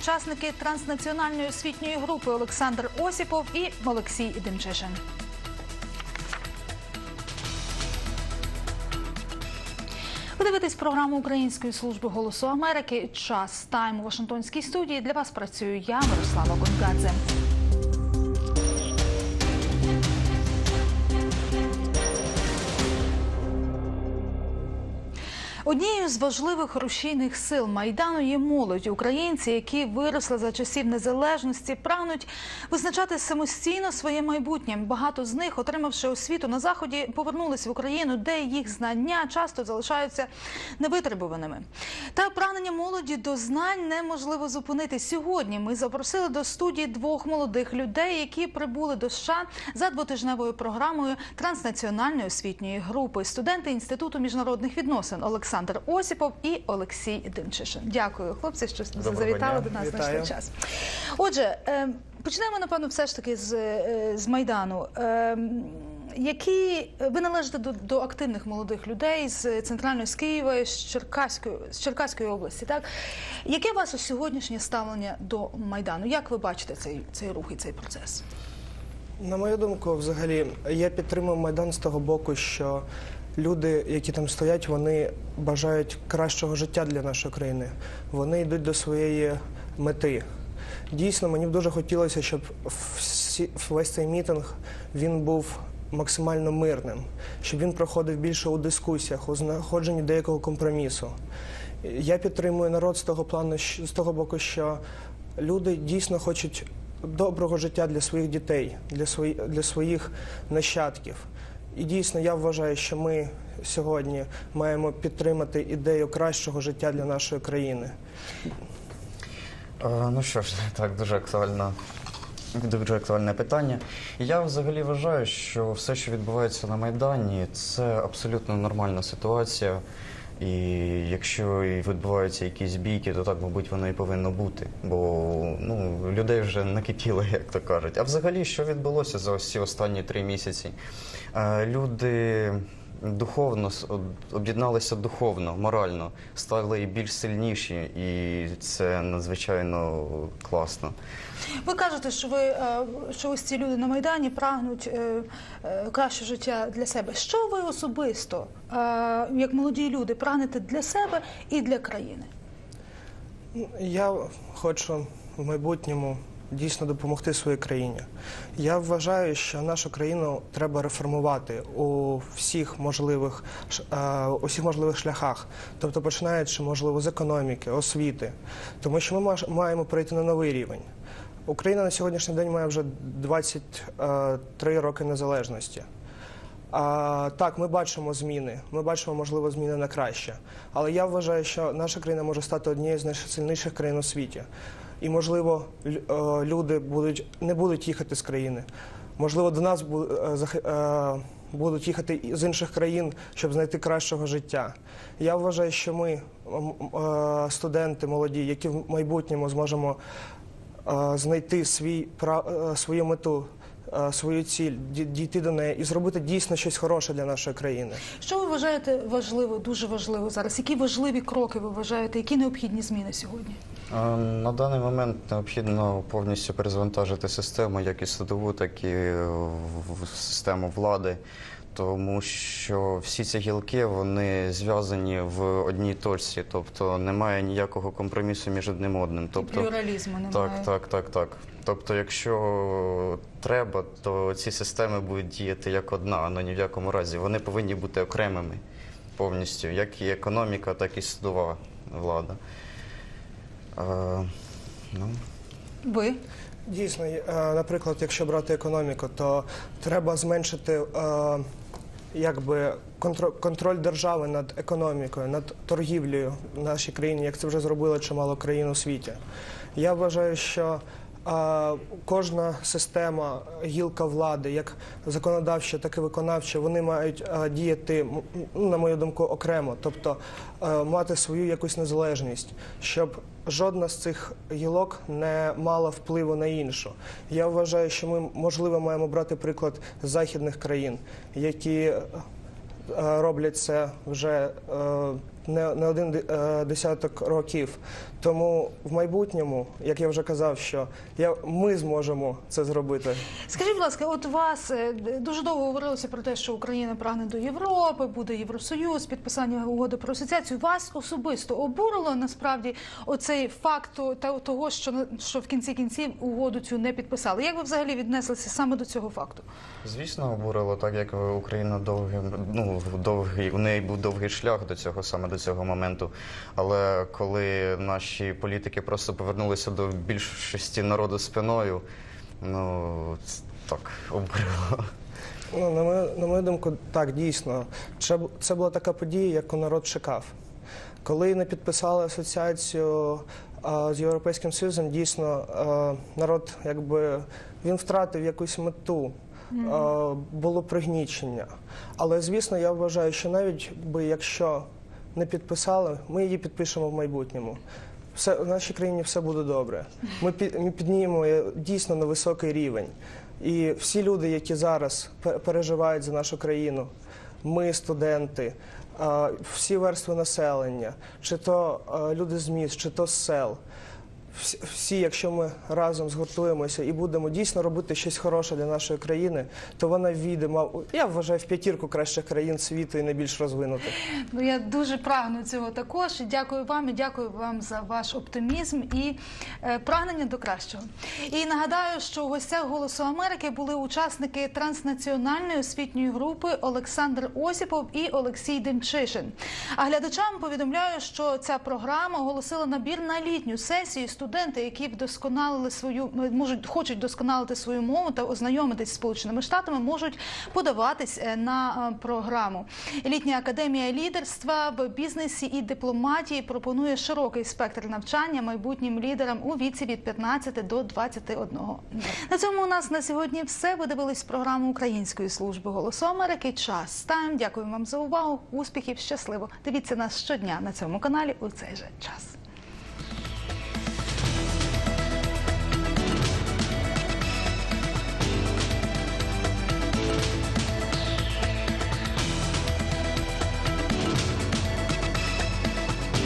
учасники транснаціональної освітньої групи Олександр Осіпов і Олексій Демчишин. Ви програму Української служби голосу Америки. Час тайм у Вашингтонській студії. Для вас працюю я, Мирослава Гонгадзе. Однією з важливих рушійних сил майдану є молодь. Українці, які виросли за часів незалежності, прагнуть визначати самостійно своє майбутнє. Багато з них, отримавши освіту на заході, повернулись в Україну, де їх знання часто залишаються невитребуваними. Та прагнення молоді до знань неможливо зупинити. Сьогодні ми запросили до студії двох молодих людей, які прибули до США за двотижневою програмою транснаціональної освітньої групи. Студенти інституту міжнародних відносин Олександр Осіпов і Олексій Демчишин. Дякую, хлопці, що Доброго завітали дня. до нас. Вітаю. Знайшли час. Отже, е, почнемо напевно, все ж таки з, е, з майдану. Е, які ви належите до, до активних молодих людей з центральної з Києва, з Черкаської з Черкаської області, так яке ваше сьогоднішнє ставлення до майдану? Як ви бачите цей, цей рух і цей процес? На мою думку, взагалі, я підтримую Майдан з того боку, що люди, які там стоять, вони бажають кращого життя для нашої країни. Вони йдуть до своєї мети. Дійсно, мені б дуже хотілося, щоб всі, весь цей мітинг він був максимально мирним, щоб він проходив більше у дискусіях, у знаходженні деякого компромісу. Я підтримую народ з того плану, з того боку, що люди дійсно хочуть доброго життя для своїх дітей, для своїх нащадків. І дійсно я вважаю, що ми сьогодні маємо підтримати ідею кращого життя для нашої країни. Е, Ну що ж, так, дуже актуальна. Дуже актуальне питання. Я взагалі вважаю, що все, що відбувається на Майдані, це абсолютно нормальна ситуація. І якщо і відбуваються якісь бійки, то так, мабуть, воно і повинно бути. Бо ну, людей вже накипіло, як то кажуть. А взагалі, що відбулося за ось ці останні три місяці? Е, Люди духовно об'єдналися духовно, морально, стали більш сильніші, і це надзвичайно класно. Ви кажете, що ви е, що ось ці люди на майдані прагнуть е, е, краще життя для себе. Що ви особисто, як молоді люди, прагнете для себе і для країни? Я хочу в майбутньому дійсно допомогти своїй країні. Я вважаю, що нашу країну треба реформувати у всіх можливих е, у всіх можливих шляхах, тобто починаючи, можливо, з економіки, освіти, тому що ми маємо перейти на новий рівень. Україна на сьогоднішній день має вже 23 роки незалежності. А, так, ми бачимо зміни. Ми бачимо, можливо, зміни на краще. Але я вважаю, що наша країна може стати однією з найсильніших країн у світі. І, можливо, е, люди будуть, не будуть їхати з країни. Можливо, до нас е, е, будуть їхати з інших країн, щоб знайти кращого життя. Я вважаю, що ми, студенти молоді, які в майбутньому зможемо знайти свій, свою мету, свою ціль, ді- дійти до неї і зробити дійсно щось хороше для нашої країни. Що ви вважаєте важливо, дуже важливо зараз? Які важливі кроки ви вважаєте, які необхідні зміни сьогодні? Е, На даний момент необхідно повністю перезавантажити систему, як і судову, так і е, систему влади. Тому що всі ці гілки вони зв'язані в одній точці, тобто немає ніякого компромісу між одним одним. Тобто, Плюралізму немає. Так, так, так, так. Тобто, якщо треба, то ці системи будуть діяти як одна, але ні в якому разі. Вони повинні бути окремими повністю, як і економіка, так і судова влада. Е, ну, Ви? Дійсно, е, наприклад, якщо брати економіку, то треба зменшити е, якби контроль, держави над економікою, над торгівлею в нашій країні, як це вже зробило чимало країн у світі. Я вважаю, що кожна система, гілка влади, як законодавча, так і виконавча, вони мають діяти, на мою думку, окремо, тобто е, мати свою якусь незалежність, щоб жодна з цих гілок не мала впливу на іншу. Я вважаю, що ми можливо маємо брати приклад західних країн, які е, роблять це вже е, не, не один е, десяток років. Тому в майбутньому, як я вже казав, що я, ми зможемо це зробити. Скажіть, будь ласка, от вас е, дуже довго говорилося про те, що Україна прагне до Європи, буде Євросоюз, підписання угоди про асоціацію. Вас особисто обурило насправді оцей факт та- того, що на- що в кінці кінців угоду цю не підписали. Як ви взагалі віднеслися саме до цього факту? Звісно, обурило, так як Україна довгим, ну, довгий, у неї був довгий шлях до цього, саме до цього моменту. Але коли наші політики просто повернулися до більшості народу спиною, ну це так обурило. Ну, на мою, на мою думку, так, дійсно. Це, це була така подія, яку народ чекав. Коли не підписали асоціацію а, з Європейським Союзом, дійсно а, народ якби він втратив якусь мету. а, Було пригнічення. Але звісно, я вважаю, що навіть би якщо не підписали, ми її підпишемо в майбутньому. Все в нашій країні все буде добре. Ми під ми піднімемо е, дійсно на високий рівень. І всі люди, які зараз переживають за нашу країну, ми, студенти, всі верстви населення, чи то люди з міст, чи то з сел. Всі- якщо ми разом згуртуємося і будемо дійсно робити щось хороше для нашої країни, то вона війде, я вважаю, в п'ятірку кращих країн світу і найбільш розвинутих. Ну я дуже прагну цього також. Дякую вам і дякую вам за ваш оптимізм і е, прагнення до кращого. І нагадаю, що у гостях Голосу Америки були учасники транснаціональної освітньої групи Олександр Осіпов і Олексій Демчишин. А глядачам повідомляю, що ця програма оголосила набір на літню сесію. Студенти, які вдосконалили свою можуть хочуть вдосконалити свою мову та ознайомитись з сполученими штатами, можуть подаватись е, на е, програму. Літня академія лідерства в бізнесі і дипломатії пропонує широкий спектр навчання майбутнім лідерам у віці від 15 до 21. На цьому у нас на сьогодні все. Ви дивились програму Української служби голосу Америки. Час тайм. Дякую вам за увагу. Успіхів, щасливо. Дивіться нас щодня на цьому каналі у цей же час.